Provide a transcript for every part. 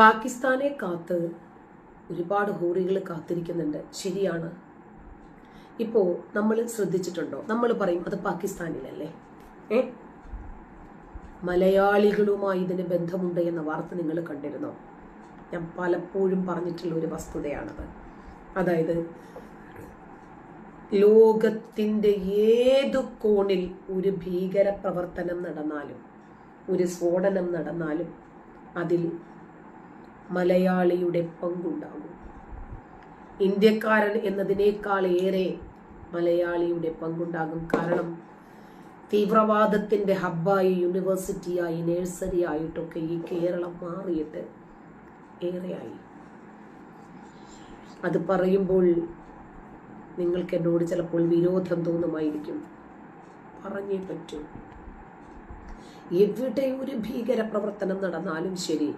പാകിസ്ഥാനെ കാത്ത് ഒരുപാട് ഹൂറികൾ കാത്തിരിക്കുന്നുണ്ട്. ശരിയാണ്. ഇപ്പോൾ നമ്മൾ ശ്രദ്ധിച്ചിട്ടുണ്ടോ? നമ്മൾ പറയും അത് പാകിസ്ഥാനിലല്ലേ? ഏ? മലയാളികളുമായി ഇതിന് ബന്ധമുണ്ട് എന്ന വാർത്ത നിങ്ങൾ കണ്ടിരുന്നോ? ഞാൻ പലപ്പോഴും പറഞ്ഞിട്ടുള്ള ഒരു വസ്തുതയാണത്. അതായത് ലോകത്തിന്റെ ഏതു കോണിൽ ഒരു ഭീകര പ്രവർത്തനം നടന്നാലും ഒരു സ്ഫോടനം നടന്നാലും അതിൽ മലയാളിയുടെ പങ്കുണ്ടാകും. ഇന്ത്യക്കാരൻ എന്നതിനേക്കാൾ ഏറെ മലയാളിയുടെ പങ്കുണ്ടാകും കാരണം തീവ്രവാദത്തിന്റെ ഹബ്ബായി യൂണിവേഴ്സിറ്റിയായി നേഴ്സറി ആയിട്ടൊക്കെ ഈ കേരളം മാറിയിട്ട് ഏറെയായി. അത് പറയുമ്പോൾ നിങ്ങൾക്ക് എന്നോട് ചിലപ്പോൾ വിരോധം തോന്നുമായിരിക്കും. പറഞ്ഞേ പറ്റൂ. എവിടെ ഒരു ഭീകര പ്രവർത്തനം നടന്നാലും ശരി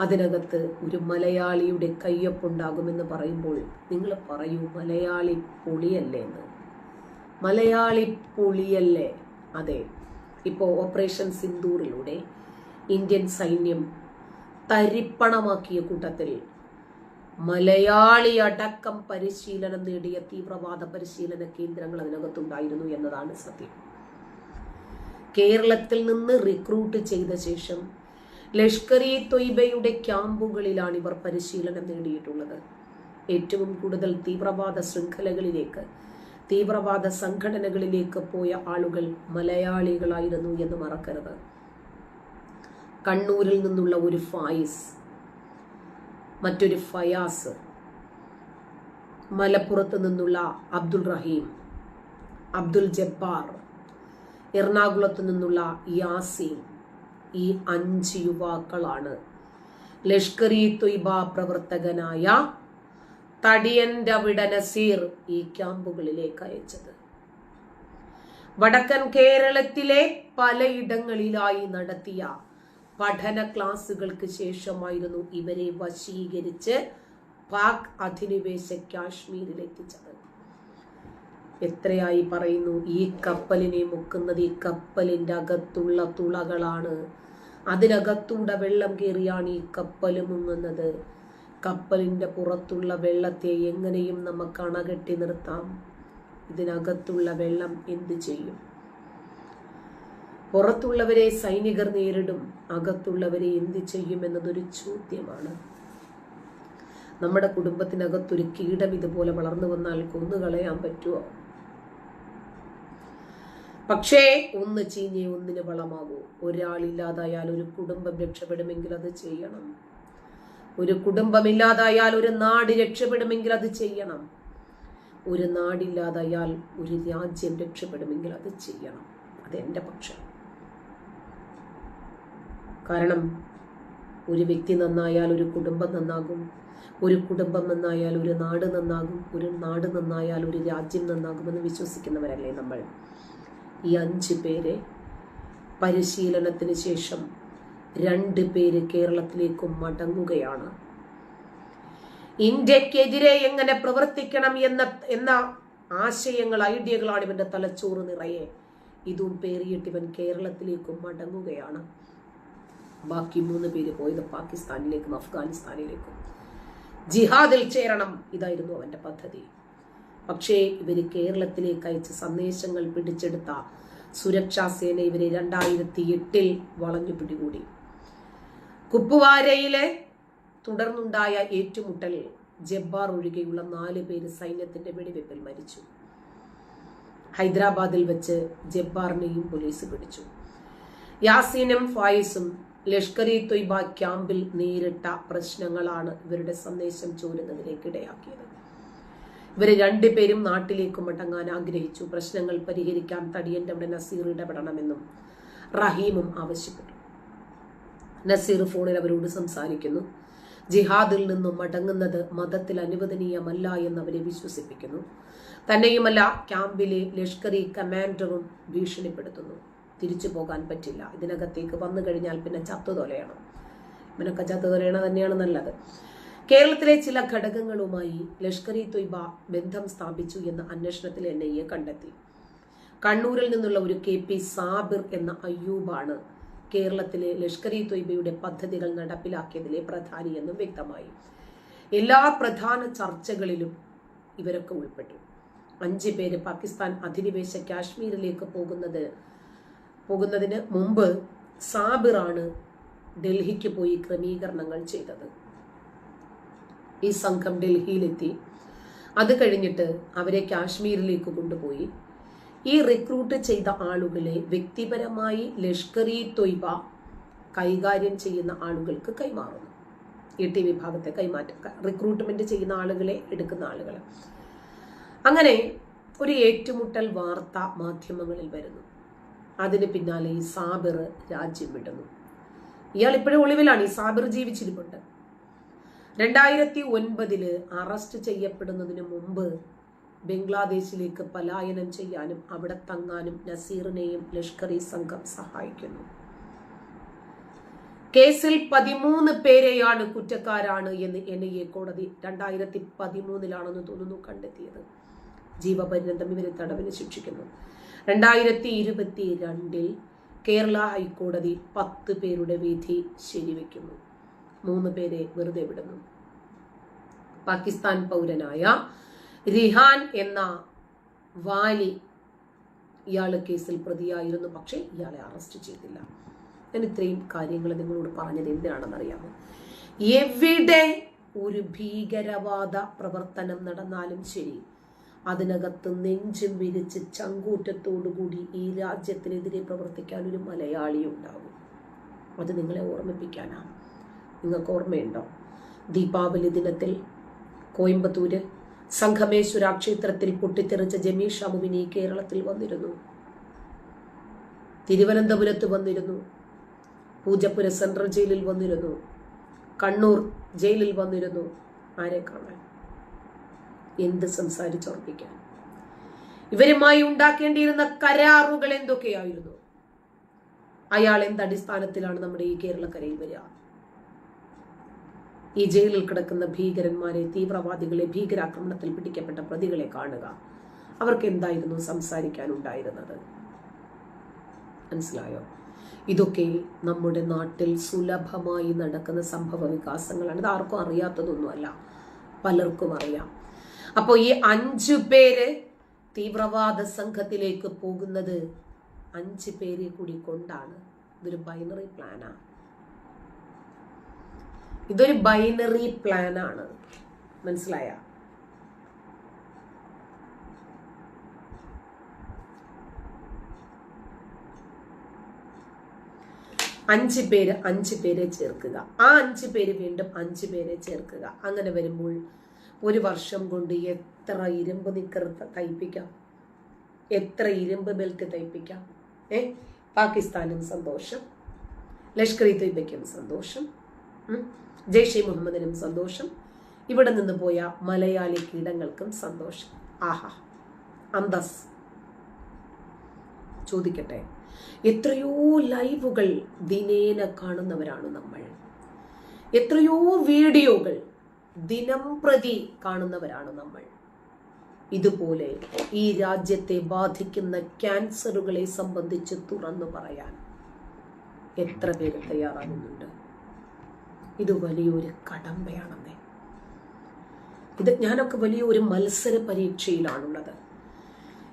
അതിനകത്ത് ഒരു മലയാളിയുടെ കയ്യൊപ്പുണ്ടാകുമെന്ന് പറയുമ്പോൾ നിങ്ങൾ പറയൂ മലയാളി പൊളിയല്ലേ എന്ന്? മലയാളി പൊളിയല്ലേ? അതെ. ഇപ്പോൾ ഓപ്പറേഷൻ സിന്ദൂറിലൂടെ ഇന്ത്യൻ സൈന്യം തരിപ്പണമാക്കിയ കൂട്ടത്തിൽ മലയാളി അടക്കം പരിശീലനം നേടിയ തീവ്രവാദ പരിശീലന കേന്ദ്രങ്ങൾ അതിനകത്തുണ്ടായിരുന്നു എന്നതാണ് സത്യം. കേരളത്തിൽ നിന്ന് റിക്രൂട്ട് ചെയ്ത ശേഷം ലഷ്കർ ഇ തൊയ്ബയുടെ ക്യാമ്പുകളിലാണ് ഇവർ പരിശീലനം നേടിയിട്ടുള്ളത്. ഏറ്റവും കൂടുതൽ തീവ്രവാദ ശൃംഖലകളിലേക്ക് തീവ്രവാദ സംഘടനകളിലേക്ക് പോയ ആളുകൾ മലയാളികളായിരുന്നു എന്ന് മറക്കരുത്. കണ്ണൂരിൽ നിന്നുള്ള ഒരു ഫായിസ് മറ്റൊരു ഫയാസ് മലപ്പുറത്ത് നിന്നുള്ള അബ്ദുൾ റഹീം അബ്ദുൽ ജബ്ബാർ എറണാകുളത്ത് നിന്നുള്ള യാസീൻ ഈ അഞ്ച് യുവാക്കളാണ്. ലഷ്കർ ഇ തൊയ്ബ പ്രവർത്തകനായ തടിയന്റെ വിട നസീർ ഈ ക്യാമ്പുകളിലേക്ക് അയച്ചത്. വടക്കൻ കേരളത്തിലെ പലയിടങ്ങളിലായി നടത്തിയ പഠന ക്ലാസുകൾക്ക് ശേഷമായിരുന്നു ഇവരെ വശീകരിച്ച് പാക് അധിനിവേശ കാശ്മീരിൽ എത്തിച്ചത് എത്രയായി പറയുന്നു ഈ കപ്പലിനെ മുക്കുന്നത് ഈ കപ്പലിന്റെ അകത്തുള്ള തുളകളാണ്. അതിനകത്തൂടെ വെള്ളം കയറിയാണ് ഈ കപ്പൽ മുങ്ങുന്നത്. കപ്പലിന്റെ പുറത്തുള്ള വെള്ളത്തെ എങ്ങനെയും നമുക്ക് അണകെട്ടി നിർത്താം. ഇതിനകത്തുള്ള വെള്ളം എന്ത് ചെയ്യും? പുറത്തുള്ളവരെ സൈനികർ നേരിടും. അകത്തുള്ളവരെ എന്ത് ചെയ്യും എന്നതൊരു ചോദ്യമാണ്. നമ്മുടെ കുടുംബത്തിനകത്തൊരു കീടം ഇതുപോലെ വളർന്നു വന്നാൽ കൊന്നുകളയാൻ പറ്റുമോ പക്ഷേ ഒന്ന് ചീഞ്ഞേ ഒന്നിന് വളമാകൂ. ഒരാളില്ലാതായാൽ ഒരു കുടുംബം രക്ഷപ്പെടുമെങ്കിൽ അത് ചെയ്യണം. ഒരു കുടുംബമില്ലാതായാൽ ഒരു നാട് രക്ഷപ്പെടുമെങ്കിൽ അത് ചെയ്യണം. ഒരു നാടില്ലാതായാൽ ഒരു രാജ്യം രക്ഷപ്പെടുമെങ്കിൽ അത് ചെയ്യണം. അതെന്റെ പക്ഷം. കാരണം ഒരു വ്യക്തി നന്നായാൽ ഒരു കുടുംബം നന്നാകും. ഒരു കുടുംബം നന്നായാൽ ഒരു നാട് നന്നാകും. ഒരു നാട് നന്നായാൽ ഒരു രാജ്യം നന്നാകുമെന്ന് വിശ്വസിക്കുന്നവരല്ലേ നമ്മൾ? ഈ അഞ്ച് പേരെ പരിശീലനത്തിന് ശേഷം രണ്ട് പേര് കേരളത്തിലേക്ക് മടങ്ങുകയാണ്. ഇന്ത്യക്കെതിരെ എങ്ങനെ പ്രവർത്തിക്കണം എന്ന എന്ന ആശയങ്ങൾ ഐഡിയകളാണ് ഇവന്റെ തലച്ചോറ് നിറയെ. ഇതും പേറിയിട്ട് ഇവൻ കേരളത്തിലേക്കും മടങ്ങുകയാണ്. ബാക്കി മൂന്ന് പേര് പോയത് പാകിസ്ഥാനിലേക്കും അഫ്ഗാനിസ്ഥാനിലേക്കും. ജിഹാദിൽ ചേരണം ഇതായിരുന്നു അവന്റെ പദ്ധതി. പക്ഷേ ഇവർ കേരളത്തിലേക്ക് അയച്ച സന്ദേശങ്ങൾ പിടിച്ചെടുത്ത സുരക്ഷാ സേന ഇവരെ രണ്ടായിരത്തി എട്ടിൽ വളഞ്ഞു പിടികൂടി. കുപ്പുവാരയിലെ തുടർന്നുണ്ടായ ഏറ്റുമുട്ടലിൽ ജബ്ബാർ ഒഴികെയുള്ള നാല് പേര് സൈന്യത്തിന്റെ വെടിവെപ്പിൽ മരിച്ചു. ഹൈദരാബാദിൽ വെച്ച് ജബ്ബാറിനെയും പോലീസ് പിടിച്ചു. യാസീനും ഫായിസും ലഷ്കർ ഇ തൊയ്ബ ക്യാമ്പിൽ നേരിട്ട പ്രശ്നങ്ങളാണ് ഇവരുടെ സന്ദേശം ചോരുന്നതിലേക്ക് ഇടയാക്കിയത് ഇവർ രണ്ടുപേരും നാട്ടിലേക്ക് മടങ്ങാൻ ആഗ്രഹിച്ചു. പ്രശ്നങ്ങൾ പരിഹരിക്കാൻ തടിയന്റെ അവിടെ നസീർ ഇടപെടണമെന്നും റഹീമും ആവശ്യപ്പെട്ടു. നസീർ ഫോണിൽ അവരോട് സംസാരിക്കുന്നു. ജിഹാദിൽ നിന്നും മടങ്ങുന്നത് മതത്തിൽ അനുവദനീയമല്ല എന്ന് അവരെ വിശ്വസിപ്പിക്കുന്നു. തന്നെയുമല്ല ക്യാമ്പിലെ ലഷ്കറി കമാൻഡറും ഭീഷണിപ്പെടുത്തുന്നു. തിരിച്ചു പോകാൻ പറ്റില്ല. ഇതിനകത്തേക്ക് വന്നു കഴിഞ്ഞാൽ പിന്നെ ചത്തു തൊലയണം ഇവനൊക്കെ ചത്തു തൊലയണ തന്നെയാണ് നല്ലത്. കേരളത്തിലെ ചില ഘടകങ്ങളുമായി ലഷ്കർ ഇ തൊയ്ബ ബന്ധം സ്ഥാപിച്ചു എന്ന അന്വേഷണത്തിൽ എൻ ഐ എ കണ്ടെത്തി. കണ്ണൂരിൽ നിന്നുള്ള ഒരു കെ പി സാബിർ എന്ന അയ്യൂബാണ് കേരളത്തിലെ ലഷ്കർ ഇ തൊയ്ബയുടെ പദ്ധതികൾ നടപ്പിലാക്കിയതിലെ പ്രധാനിയെന്നും വ്യക്തമായി. എല്ലാ പ്രധാന ചർച്ചകളിലും ഇവരൊക്കെ ഉൾപ്പെട്ടു. അഞ്ച് പേര് പാകിസ്ഥാൻ അധിനിവേശ കാശ്മീരിലേക്ക് പോകുന്നത് പോകുന്നതിന് മുമ്പ് സാബിറാണ് ഡൽഹിക്ക് പോയി ക്രമീകരണങ്ങൾ ചെയ്തത്. ഈ സംഘം ഡൽഹിയിലെത്തി. അത് കഴിഞ്ഞിട്ട് അവരെ കാശ്മീരിലേക്ക് കൊണ്ടുപോയി. ഈ റിക്രൂട്ട് ചെയ്ത ആളുകളെ വ്യക്തിപരമായി ലഷ്കർ ഇ തൊയ്ബ കൈകാര്യം ചെയ്യുന്ന ആളുകൾക്ക് കൈമാറുന്നു. ഇ ടി വിഭാഗത്തെ കൈമാറ്റം റിക്രൂട്ട്മെന്റ് ചെയ്യുന്ന ആളുകളെ എടുക്കുന്ന ആളുകൾ അങ്ങനെ ഒരു ഏറ്റുമുട്ടൽ വാർത്ത മാധ്യമങ്ങളിൽ വരുന്നു. അതിന് പിന്നാലെ ഈ സാബിർ രാജ്യം വിടുന്നു. ഇയാൾ ഇപ്പോഴും ഒളിവിലാണ്. ഈ സാബിർ ജീവിച്ചിരിപ്പുണ്ട്. രണ്ടായിരത്തി ഒൻപതിൽ അറസ്റ്റ് ചെയ്യപ്പെടുന്നതിന് മുമ്പ് ബംഗ്ലാദേശിലേക്ക് പലായനം ചെയ്യാനും അവിടെ തങ്ങാനും നസീറിനെയും ലഷ്കർ ഇ സംഘം സഹായിക്കുന്നു. കേസിൽ പതിമൂന്ന് പേരെയാണ് കുറ്റക്കാരാണ് എന്ന് എൻ ഐ എ കോടതി രണ്ടായിരത്തി പതിമൂന്നിലാണെന്ന് തോന്നുന്നു കണ്ടെത്തിയത്. ജീവപര്യന്തം ഇവരെ തടവിന് ശിക്ഷിക്കുന്നു. രണ്ടായിരത്തി ഇരുപത്തി രണ്ടിൽ കേരള ഹൈക്കോടതി പത്ത് പേരുടെ വിധി ശരിവെക്കുന്നു. മൂന്ന് പേരെ വെറുതെ വിടുന്നു. പാകിസ്ഥാൻ പൗരനായ റിഹാൻ എന്ന വാലി ഇയാൾ കേസിൽ പ്രതിയായിരുന്നു. പക്ഷേ ഇയാളെ അറസ്റ്റ് ചെയ്തില്ല. ഞാൻ ഇത്രയും കാര്യങ്ങൾ നിങ്ങളോട് പറഞ്ഞത് എന്തിനാണെന്ന് അറിയാമോ എവിടെ ഒരു ഭീകരവാദ പ്രവർത്തനം നടന്നാലും ശരി അതിനകത്ത് നെഞ്ചും വിരിച്ച് ചങ്കൂറ്റത്തോടുകൂടി ഈ രാജ്യത്തിനെതിരെ പ്രവർത്തിക്കാൻ ഒരു മലയാളി അത് നിങ്ങളെ ഓർമ്മിപ്പിക്കാനാണ് നിങ്ങൾക്ക് ഓർമ്മയുണ്ടോ? ദീപാവലി ദിനത്തിൽ കോയമ്പത്തൂര് സംഘമേശ്വര ക്ഷേത്രത്തിൽ പൊട്ടിത്തെറിച്ച ജമീഷ് അമുവിനി കേരളത്തിൽ വന്നിരുന്നു. തിരുവനന്തപുരത്ത് വന്നിരുന്നു. പൂജപ്പുര സെൻട്രൽ ജയിലിൽ വന്നിരുന്നു. കണ്ണൂർ ജയിലിൽ വന്നിരുന്നു. ആരെ കാണാൻ? എന്ത് സംസാരിച്ചോർപ്പിക്കാൻ? ഇവരുമായി ഉണ്ടാക്കേണ്ടിയിരുന്ന കരാറുകൾ എന്തൊക്കെയായിരുന്നു? അയാൾ എന്ത് അടിസ്ഥാനത്തിലാണ് നമ്മുടെ ഈ കേരളക്കരയിൽ വരിക? ഈ ജയിലിൽ കിടക്കുന്ന ഭീകരന്മാരെ തീവ്രവാദികളെ ഭീകരാക്രമണത്തിൽ പിടിക്കപ്പെട്ട പ്രതികളെ കാണുക. അവർക്ക് എന്തായിരുന്നു സംസാരിക്കാനുണ്ടായിരുന്നത്? മനസ്സിലായോ? ഇതൊക്കെ നമ്മുടെ നാട്ടിൽ സുലഭമായി നടക്കുന്ന സംഭവ വികാസങ്ങളാണ്. ഇത് ആർക്കും അറിയാത്തതൊന്നുമല്ല. പലർക്കും അറിയാം. അപ്പോൾ ഈ അഞ്ചു പേര് തീവ്രവാദ സംഘത്തിലേക്ക് പോകുന്നത് അഞ്ച് പേരെ കൂടി കൊണ്ടാണ്. ഇതൊരു ബൈനറി പ്ലാനാണ് ഇതൊരു ബൈനറി പ്ലാൻ ആണ്. മനസ്സിലായ? അഞ്ച് പേര് അഞ്ച് പേരെ ചേർക്കുക. ആ അഞ്ച് പേര് വീണ്ടും അഞ്ച് പേരെ ചേർക്കുക. അങ്ങനെ വരുമ്പോൾ ഒരു വർഷം കൊണ്ട് എത്ര ഇരുമ്പ് നിക്കർ തയ്പ്പിക്കാം? എത്ര ഇരുമ്പ് ബെൽറ്റ് തയ്പ്പിക്കാം? ഏ? പാകിസ്ഥാനും സന്തോഷം. ലഷ്കർ ഇ സന്തോഷം. ജയ്ഷെ മുഹമ്മദിനും സന്തോഷം. ഇവിടെ നിന്ന് പോയ മലയാളി കീടങ്ങൾക്കും സന്തോഷം. ആഹാ അന്തസ്. ചോദിക്കട്ടെ എത്രയോ ലൈവുകൾ ദിനേന കാണുന്നവരാണ് നമ്മൾ. എത്രയോ വീഡിയോകൾ ദിനം പ്രതി കാണുന്നവരാണ് നമ്മൾ. ഇതുപോലെ ഈ രാജ്യത്തെ ബാധിക്കുന്ന ക്യാൻസറുകളെ സംബന്ധിച്ച് തുറന്നു പറയാൻ എത്ര പേര് തയ്യാറാകുന്നുണ്ട്? ഇത് വലിയൊരു കടമ്പയാണെന്നേ. ഇത് ഞാനൊക്കെ വലിയൊരു മത്സര പരീക്ഷയിലാണുള്ളത്.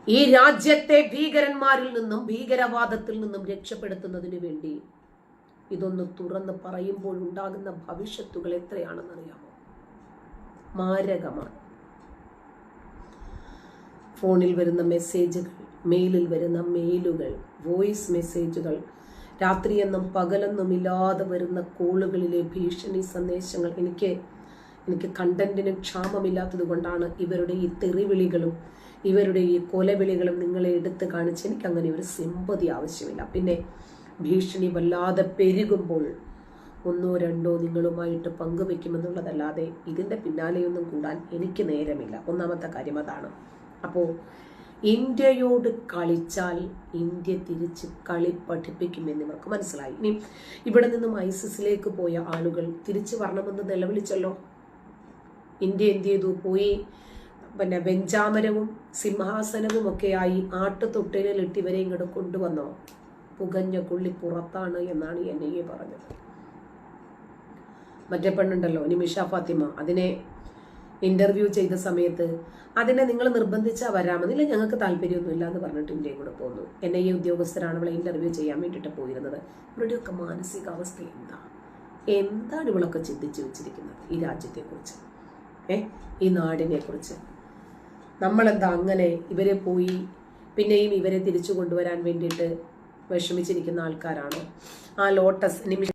ഈ രാജ്യത്തെ ഭീകരന്മാരിൽ നിന്നും ഭീകരവാദത്തിൽ നിന്നും രക്ഷപ്പെടുത്തുന്നതിന് വേണ്ടി ഇതൊന്ന് തുറന്ന് പറയുമ്പോൾ ഉണ്ടാകുന്ന ഭവിഷ്യത്തുകൾ എത്രയാണെന്ന് അറിയാമോ? മാരകമാണ്. ഫോണിൽ വരുന്ന മെസ്സേജുകൾ മെയിലിൽ വരുന്ന മെയിലുകൾ വോയിസ് മെസ്സേജുകൾ രാത്രിയെന്നും പകലെന്നും ഇല്ലാതെ വരുന്ന കോളുകളിലെ ഭീഷണി സന്ദേശങ്ങൾ എനിക്ക് എനിക്ക് കണ്ടന്റിന് ക്ഷാമമില്ലാത്തത് കൊണ്ടാണ് ഇവരുടെ ഈ തെറിവിളികളും ഇവരുടെ ഈ കൊലവിളികളും നിങ്ങളെ എടുത്ത് കാണിച്ച് എനിക്ക് അങ്ങനെ ഒരു സിമ്പതി ആവശ്യമില്ല. പിന്നെ ഭീഷണി വല്ലാതെ പെരുകുമ്പോൾ ഒന്നോ രണ്ടോ നിങ്ങളുമായിട്ട് പങ്കുവെക്കുമെന്നുള്ളതല്ലാതെ ഇതിന്റെ പിന്നാലെയൊന്നും കൂടാൻ എനിക്ക് നേരമില്ല. ഒന്നാമത്തെ കാര്യം അതാണ്. അപ്പോൾ ഇന്ത്യയോട് കളിച്ചാൽ ഇന്ത്യ തിരിച്ച് കളി പഠിപ്പിക്കുമെന്ന് ഇവർക്ക് മനസ്സിലായി. ഇനി ഇവിടെ നിന്നും ഐസിസിലേക്ക് പോയ ആളുകൾ തിരിച്ചു വരണമെന്ന് നിലവിളിച്ചല്ലോ? ഇന്ത്യ എന്ത് ചെയ്തു? പോയി പിന്നെ വെഞ്ചാമരവും സിംഹാസനവും ഒക്കെയായി ആട്ടുതൊട്ടിലിട്ട് ഇവരെ ഇങ്ങോട്ട് കൊണ്ടുവന്നോ? പുകഞ്ഞ കൊള്ളി പുറത്താണ് എന്നാണ് എൻ ഐ എ പറഞ്ഞത്. മറ്റേ പെണ്ണുണ്ടല്ലോ നിമിഷ ഫാത്തിമ. അതിനെ ഇന്റർവ്യൂ ചെയ്ത സമയത്ത് അതിനെ നിങ്ങൾ നിർബന്ധിച്ചാൽ വരാമെന്നില്ല ഞങ്ങൾക്ക് താല്പര്യമൊന്നുമില്ല എന്ന് പറഞ്ഞിട്ട് ഇന്ത്യയും കൂടെ പോന്നു. എൻ ഐ എ ഉദ്യോഗസ്ഥരാണ് അവളെ ഇന്റർവ്യൂ ചെയ്യാൻ വേണ്ടിയിട്ട് പോയിരുന്നത്. ഇവരുടെയൊക്കെ മാനസികാവസ്ഥ എന്താ? എന്താണ് ഇവളൊക്കെ ചിന്തിച്ചു വെച്ചിരിക്കുന്നത് ഈ രാജ്യത്തെക്കുറിച്ച്? ഏ? ഈ നാടിനെ കുറിച്ച് നമ്മളെന്താ അങ്ങനെ ഇവരെ പോയി പിന്നെയും ഇവരെ തിരിച്ചു കൊണ്ടുവരാൻ വേണ്ടിയിട്ട് വിഷമിച്ചിരിക്കുന്ന ആൾക്കാരാണോ? ആ ലോട്ടസ് നിമിഷ